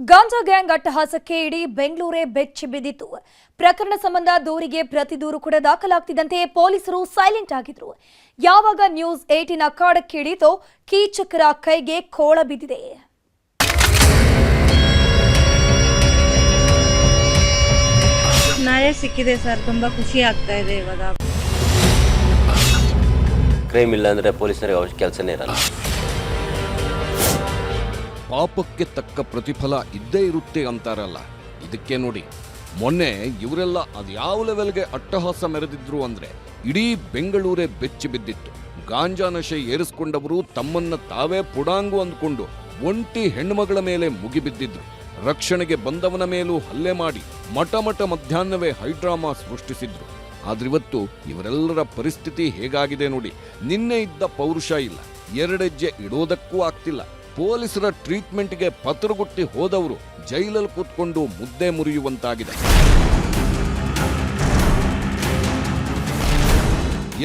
ಗಾಂಜಾ gang ಅಟ್ಟಹಾಸಕ್ಕೆ ಇಡೀ ಬೆಂಗಳೂರೇ ಬೆಚ್ಚಿ ಬಿದ್ದಿತ್ತು. ಪ್ರಕರಣ ಸಂಬಂಧ ದೂರಿಗೆ ಪ್ರತಿ ದೂರು ಕೂಡ ದಾಖಲಾಗ್ತಿದ್ದಂತೆ ಪೊಲೀಸರು ಸೈಲೆಂಟ್ ಆಗಿದ್ರು. ಯಾವಾಗ ನ್ಯೂಸ್ ಏಟಿನ ಅಖಾಡಕ್ಕೆ ಇಳಿತೋ ಕೀಚಕರ ಕೈಗೆ ಕೋಳ ಬಿದ್ದಿದೆ. ಸಿಕ್ಕಿದೆ ಸರ್ ತುಂಬಾ ಖುಷಿ ಆಗ್ತಾ ಇದೆ ಇವಾಗ. ಕ್ರೈಮ್ ಇಲ್ಲ ಅಂದ್ರೆ ಪೊಲೀಸರಿಗೆ ಅವ್ರ ಕೆಲಸನೇ ಇರಲ್ಲ. ಪಾಪಕ್ಕೆ ತಕ್ಕ ಪ್ರತಿಫಲ ಇದ್ದೇ ಇರುತ್ತೆ ಅಂತಾರಲ್ಲ. ಇದಕ್ಕೆ ನೋಡಿ, ಮೊನ್ನೆ ಇವರೆಲ್ಲ ಅದು ಯಾವ ಲೆವೆಲ್ಗೆ ಅಟ್ಟಹಾಸ ಮೆರೆದಿದ್ರು ಅಂದ್ರೆ ಇಡೀ ಬೆಂಗಳೂರೇ ಬೆಚ್ಚಿ ಬಿದ್ದಿತ್ತು. ಗಾಂಜಾ ನಶೆ ಏರಿಸ್ಕೊಂಡವರು ತಮ್ಮನ್ನ ತಾವೇ ಪುಡಾಂಗು ಅಂದ್ಕೊಂಡು ಒಂಟಿ ಹೆಣ್ಮಗಳ ಮೇಲೆ ಮುಗಿಬಿದ್ದಿದ್ರು ರಕ್ಷಣೆಗೆ ಬಂದವನ ಮೇಲೂ ಹಲ್ಲೆ ಮಾಡಿ ಮಠ ಮಠ ಮಧ್ಯಾಹ್ನವೇ ಹೈಡ್ರಾಮಾ ಸೃಷ್ಟಿಸಿದ್ರು. ಆದ್ರಿವತ್ತು ಇವರೆಲ್ಲರ ಪರಿಸ್ಥಿತಿ ಹೇಗಾಗಿದೆ ನೋಡಿ, ನಿನ್ನೆ ಇದ್ದ ಪೌರುಷ ಇಲ್ಲ. ಎರಡೆಜ್ಜೆ ಇಡೋದಕ್ಕೂ ಆಗ್ತಿಲ್ಲ. ಪೊಲೀಸರ ಟ್ರೀಟ್ಮೆಂಟ್ಗೆ ಪತ್ರಗುಟ್ಟಿ ಹೋದವರು ಜೈಲಲ್ಲಿ ಕೂತ್ಕೊಂಡು ಮುದ್ದೆ ಮುರಿಯುವಂತಾಗಿದೆ.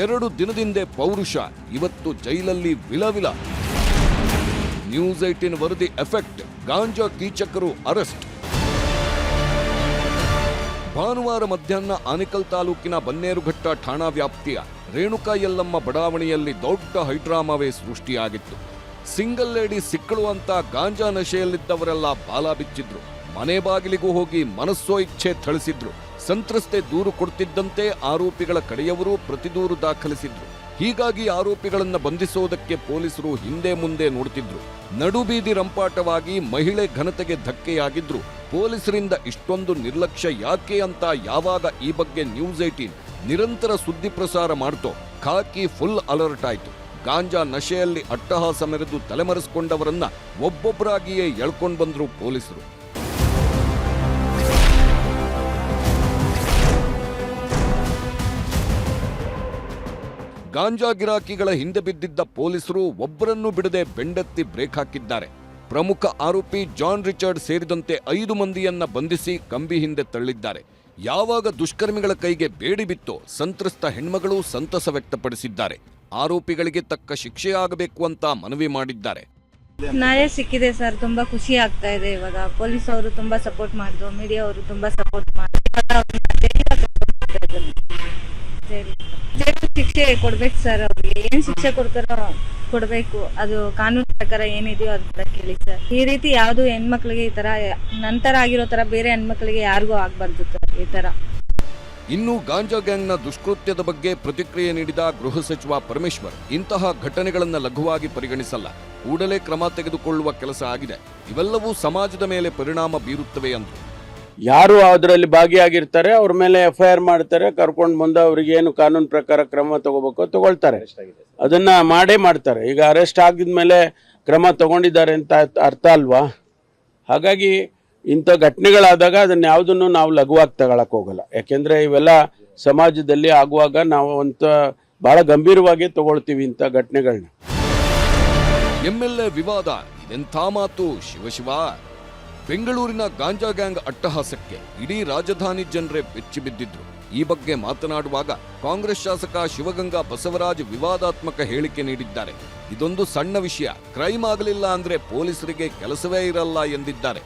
ಎರಡು ದಿನದಿಂದೆ ಪೌರುಷ, ಇವತ್ತು ಜೈಲಲ್ಲಿ ವಿಲವಿಲ. ನ್ಯೂಸ್ ಏಟಿನ್ ವರದಿ ಎಫೆಕ್ಟ್, ಗಾಂಜಾ ಕೀಚಕರು ಅರೆಸ್ಟ್. ಭಾನುವಾರ ಮಧ್ಯಾಹ್ನ ಆನಿಕಲ್ ತಾಲೂಕಿನ ಬನ್ನೇರುಘಟ್ಟ ಠಾಣಾ ವ್ಯಾಪ್ತಿಯ ರೇಣುಕಾ ಯಲ್ಲಮ್ಮ ಬಡಾವಣೆಯಲ್ಲಿ ದೊಡ್ಡ ಹೈಡ್ರಾಮಾವೇ ಸೃಷ್ಟಿಯಾಗಿತ್ತು. ಸಿಂಗಲ್ ಲೇಡಿ ಸಿಕ್ಕಳು ಅಂತ ಗಾಂಜಾ ನಶೆಯಲ್ಲಿದ್ದವರೆಲ್ಲ ಬಾಲ ಬಿಚ್ಚಿದ್ರು. ಮನೆ ಬಾಗಿಲಿಗೂ ಹೋಗಿ ಮನಸ್ಸೋ ಇಚ್ಛೆ ಥಳಿಸಿದ್ರು. ಸಂತ್ರಸ್ತೆ ದೂರು ಕೊಡ್ತಿದ್ದಂತೆ ಆರೋಪಿಗಳ ಕಡೆಯವರು ಪ್ರತಿದೂರು ದಾಖಲಿಸಿದ್ರು. ಹೀಗಾಗಿ ಆರೋಪಿಗಳನ್ನು ಬಂಧಿಸೋದಕ್ಕೆ ಪೊಲೀಸರು ಹಿಂದೆ ಮುಂದೆ ನೋಡ್ತಿದ್ರು. ನಡುಬೀದಿ ರಂಪಾಟವಾಗಿ ಮಹಿಳೆ ಘನತೆಗೆ ಧಕ್ಕೆಯಾಗಿದ್ರು. ಪೊಲೀಸರಿಂದ ಇಷ್ಟೊಂದು ನಿರ್ಲಕ್ಷ್ಯ ಯಾಕೆ ಅಂತ ಯಾವಾಗ ಈ ಬಗ್ಗೆ ನ್ಯೂಸ್ ಏಟೀನ್ ನಿರಂತರ ಸುದ್ದಿ ಪ್ರಸಾರ ಮಾಡ್ತೋ. ಖಾಕಿ ಫುಲ್ ಅಲರ್ಟ್ ಆಯ್ತು. ಗಾಂಜಾ ನಶೆಯಲ್ಲಿ ಅಟ್ಟಹಾಸ ಮೆರೆದು ತಲೆಮರೆಸಿಕೊಂಡವರನ್ನ ಒಬ್ಬೊಬ್ಬರಾಗಿಯೇ ಎಳ್ಕೊಂಡು ಬಂದರು ಪೊಲೀಸರು. ಗಾಂಜಾ ಗಿರಾಕಿಗಳ ಹಿಂದೆ ಬಿದ್ದಿದ್ದ ಪೊಲೀಸರು ಒಬ್ಬರನ್ನು ಬಿಡದೆ ಬೆಂಡೆತ್ತಿ ಬ್ರೇಕ್ ಹಾಕಿದ್ದಾರೆ. ಪ್ರಮುಖ ಆರೋಪಿ ಜಾನ್ ರಿಚರ್ಡ್ ಸೇರಿದಂತೆ ಐದು ಮಂದಿಯನ್ನ ಬಂಧಿಸಿ ಕಂಬಿ ಹಿಂದೆ ತಳ್ಳಿದ್ದಾರೆ. ಯಾವಾಗ ದುಷ್ಕರ್ಮಿಗಳ ಕೈಗೆ ಬೇಡಿ ಬಿತ್ತೋ ಸಂತ್ರಸ್ತ ಹೆಣ್ಮಗಳು ಸಂತಸ ವ್ಯಕ್ತಪಡಿಸಿದ್ದಾರೆ. ಆರೋಪಿಗಳಿಗೆ ತಕ್ಕ ಶಿಕ್ಷೆಯಾಗಬೇಕು ಅಂತ ಮನವಿ ಮಾಡಿದ್ದಾರೆ. ನಾಳೆ ಸಿಕ್ಕಿದೆ ಸರ್, ತುಂಬಾ ಖುಷಿ ಆಗ್ತಾ ಇದೆ ಇವಾಗ. ಪೊಲೀಸ್ ಅವರು ತುಂಬಾ ಸಪೋರ್ಟ್ ಮಾಡಿದ್ರು ಮೀಡಿಯಾ ಅವರು ತುಂಬಾ ಸಪೋರ್ಟ್ ಮಾಡಿದ್ರು. ಶಿಕ್ಷೆ ಕೊಡ್ಬೇಕು ಸರ್ ಅವ್ರಿಗೆ. ಏನ್ ಶಿಕ್ಷೆ ಕೊಡ್ತಾರೋ ಕೊಡ್ಬೇಕು. ಅದು ಕಾನೂನು ಪ್ರಕಾರ ಏನಿದೆಯೋ ಅದ್ರ ಕೇಳಿ ಸರ್. ಈ ರೀತಿ ಯಾವ್ದು ಹೆಣ್ಮಕ್ಳಿಗೆ ಈ ತರ ನಂತರ ಆಗಿರೋ ತರ ಬೇರೆ ಹೆಣ್ಮಕ್ಳಿಗೆ ಯಾರಿಗೂ ಆಗ್ಬಾರ್ದು ಸರ್, ಈ ತರ. ಇನ್ನು ಗಾಂಜಾ ಗ್ಯಾಂಗ್ನ ದುಷ್ಕೃತ್ಯದ ಬಗ್ಗೆ ಪ್ರತಿಕ್ರಿಯೆ ನೀಡಿದ ಗೃಹ ಸಚಿವ ಪರಮೇಶ್ವರ್, ಇಂತಹ ಘಟನೆಗಳನ್ನು ಲಘುವಾಗಿ ಪರಿಗಣಿಸಲ್ಲ. ಕೂಡಲೇ ಕ್ರಮ ತೆಗೆದುಕೊಳ್ಳುವ ಕೆಲಸ ಆಗಿದೆ. ಇವೆಲ್ಲವೂ ಸಮಾಜದ ಮೇಲೆ ಪರಿಣಾಮ ಬೀರುತ್ತವೆ ಎಂದು ಯಾರು ಅದರಲ್ಲಿ ಭಾಗಿಯಾಗಿರ್ತಾರೆ, ಅವ್ರ ಮೇಲೆ ಎಫ್ ಐ ಆರ್ ಮಾಡ್ತಾರೆ, ಕರ್ಕೊಂಡು ಬಂದು ಅವ್ರಿಗೆ ಏನು ಕಾನೂನು ಪ್ರಕಾರ ಕ್ರಮ ತಗೋಬೇಕು ತಗೊಳ್ತಾರೆ. ಅದನ್ನ ಮಾಡೇ ಮಾಡ್ತಾರೆ. ಈಗ ಅರೆಸ್ಟ್ ಆಗಿದ್ಮೇಲೆ ಕ್ರಮ ತಗೊಂಡಿದ್ದಾರೆ ಅಂತ ಅರ್ಥ ಅಲ್ವಾ? ಹಾಗಾಗಿ ಇಂಥ ಘಟನೆಗಳಾದಾಗ ಅದನ್ನ ಯಾವುದನ್ನು ನಾವು ಲಘುವಾಗಿ ತಗೊಳಕ್ ಹೋಗಲ್ಲ. ಯಾಕೆಂದ್ರೆ ಇವೆಲ್ಲ ಸಮಾಜದಲ್ಲಿ ಆಗುವಾಗ ನಾವು ಅಂತ ಬಹಳ ಗಂಭೀರವಾಗಿ ತಗೊಳ್ತೀವಿ ಇಂಥ ಘಟನೆಗಳನ್ನ ಎಂಎಲ್ಎ ವಿವಾದ ಎಂಥ ಮಾತು ಶಿವಶಿವ ಬೆಂಗಳೂರಿನ ಗಾಂಜಾ ಗ್ಯಾಂಗ್ ಅಟ್ಟಹಾಸಕ್ಕೆ ಇಡೀ ರಾಜಧಾನಿ ಜನರೇ ಬೆಚ್ಚಿ ಬಿದ್ದಿದ್ರು. ಈ ಬಗ್ಗೆ ಮಾತನಾಡುವಾಗ ಕಾಂಗ್ರೆಸ್ ಶಾಸಕ ಶಿವಗಂಗಾ ಬಸವರಾಜ್ ವಿವಾದಾತ್ಮಕ ಹೇಳಿಕೆ ನೀಡಿದ್ದಾರೆ. ಇದೊಂದು ಸಣ್ಣ ವಿಷಯ. ಕ್ರೈಮ್ ಆಗಲಿಲ್ಲ ಅಂದ್ರೆ ಪೊಲೀಸರಿಗೆ ಕೆಲಸವೇ ಇರಲ್ಲ ಎಂದಿದ್ದಾರೆ.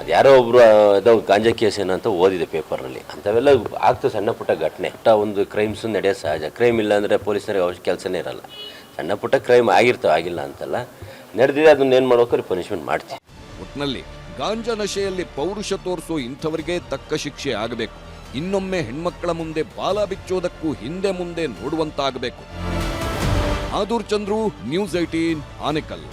ಅದು ಯಾರೋ ಒಬ್ರು ಅದೋ ಗಾಂಜಾ ಕೇಸ್ ಏನಂತ ಓದಿದೆ ಪೇಪರ್ನಲ್ಲಿ. ಅಂಥವೆಲ್ಲ ಆಗ್ತದೆ ಸಣ್ಣ ಪುಟ್ಟ ಘಟನೆ. ಪುಟ್ಟ ಒಂದು ಕ್ರೈಮ್ಸ್ ನಡೆಯೋದು ಸಹಜ. ಕ್ರೈಮ್ ಇಲ್ಲ ಅಂದರೆ ಪೊಲೀಸರಿಗೆ ಅವಶ್ಯ ಕೆಲಸನೇ ಇರಲ್ಲ. ಸಣ್ಣ ಪುಟ್ಟ ಕ್ರೈಮ್ ಆಗಿರ್ತವೆ, ಆಗಿಲ್ಲ ಅಂತಲ್ಲ. ನಡೆದಿದೆ, ಅದನ್ನ ಏನು ಮಾಡ್ಬೇಕಾದ್ರೆ ಪನಿಷ್ಮೆಂಟ್ ಮಾಡ್ತೀವಿ. ಒಟ್ಟಿನಲ್ಲಿ ಗಾಂಜಾ ನಶೆಯಲ್ಲಿ ಪೌರುಷ ತೋರಿಸೋ ಇಂಥವರಿಗೆ ತಕ್ಕ ಶಿಕ್ಷೆ ಆಗಬೇಕು. ಇನ್ನೊಮ್ಮೆ ಹೆಣ್ಮಕ್ಕಳ ಮುಂದೆ ಬಾಲ ಬಿಚ್ಚೋದಕ್ಕೂ ಹಿಂದೆ ಮುಂದೆ ನೋಡುವಂತಾಗಬೇಕು. ಆದೂರ್ ಚಂದ್ರು, ನ್ಯೂಸ್ ಐಟೀನ್ ಆನೆಕಲ್.